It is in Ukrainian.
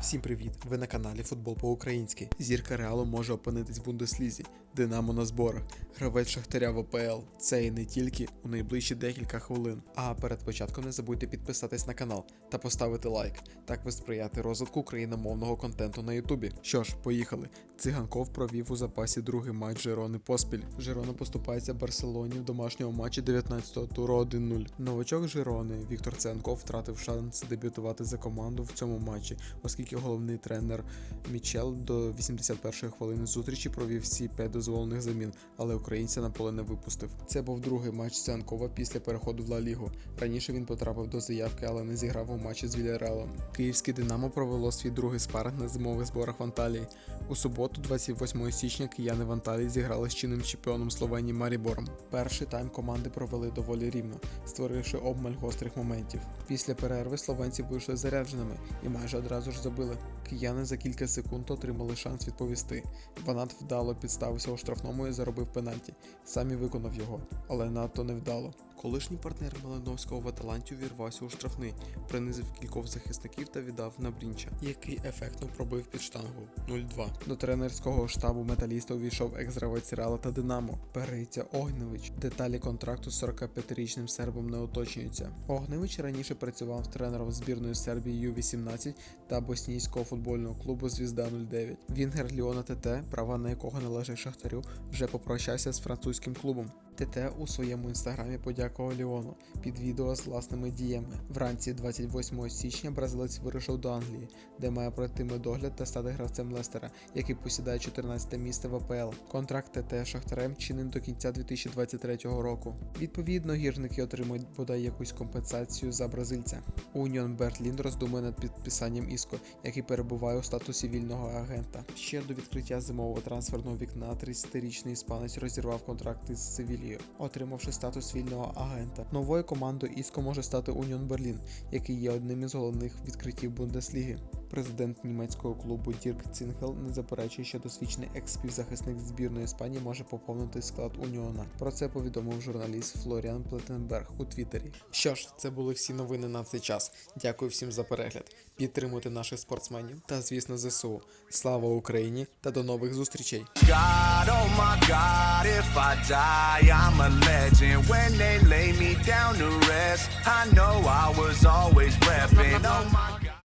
Всім привіт! Ви на каналі Футбол по-українськи. Зірка Реалу може опинитись в Бундеслізі, Динамо на зборах, гравець Шахтаря в АПЛ. Це і не тільки у найближчі декілька хвилин. А перед початком не забудьте підписатись на канал та поставити лайк. Так ви сприяти розвитку україномовного контенту на Ютубі. Що ж, поїхали. Циганков провів у запасі другий матч Жирони поспіль. Жирона поступається Барселоні в домашньому матчі 19-го туру 1-0. Новачок Жирони Віктор Циганков втратив шанс дебютувати за команду в цьому матчі, оскільки головний тренер Мічел до 81-ї хвилини зустрічі провів всі 5 дозволених замін, але українця на поле не випустив. Це був другий матч Циганкова після переходу в Ла Лігу. Раніше він потрапив до заявки, але не зіграв у матчі з Вільяреалом. Київське Динамо провело свій другий спаринг на зимових зборах в Анталії. У суботу, 28 січня, кияни в Анталії зіграли з чинним чемпіоном Словенії Марібором. Перший тайм команди провели доволі рівно, створивши обмаль гострих моментів. Після перерви словенці вийшли зарядженими і майже одразу ж забили. Кияни за кілька секунд отримали шанс відповісти. Ванат вдало підставився у штрафному і заробив пенальті. Сам і виконав його, але надто невдало. Колишній партнер Малиновського в Аталанті увірвався у штрафний, принизив кількох захисників та віддав на Брінча, який ефектно пробив під штангу 0-2. До тренерського штабу металіста увійшов екс-гравець Реала та Динамо. Перейця Огневич. Деталі контракту з 45-річним сербом не уточнюються. Огневич раніше працював тренером збірної Сербії Ю-18 та боснійського футбольного клубу Звізда 09. Вінгер Ліона ТТ, права на якого належать Шахтарю, вже попрощався з французьким клубом. ТТ у своєму інстаграмі подякував Ліону під відео з власними діями. Вранці 28 січня бразилець вирушив до Англії, де має пройти медогляд та стати гравцем Лестера, який посідає 14 місце в АПЛ. Контракт ТТ Шахтарем чинен до кінця 2023 року. Відповідно, гірники отримують бодай якусь компенсацію за бразильця. Уніон Берлін роздумує над підписанням Іско, який перебуває у статусі вільного агента. Ще до відкриття зимового трансферного вікна 30-річний іспанець розірвав контракт із Севільєю, отримавши статус вільного агента. Новою командою Іско може стати Уніон Берлін, який є одним із головних відкриттів Бундесліги. Президент німецького клубу Дірк Цінхел не заперечує, що досвідчений екс-співзахисник збірної Іспанії може поповнити склад Уніона. Про це повідомив журналіст Флоріан Плетенберг у Твіттері. Що ж, це були всі новини на цей час. Дякую всім за перегляд. Підтримуйте наших спортсменів та, звісно, ЗСУ. Слава Україні та до нових зустрічей! God, oh my God, if I die, I'm a legend. When they lay me down to rest, I know I was always repping. Oh my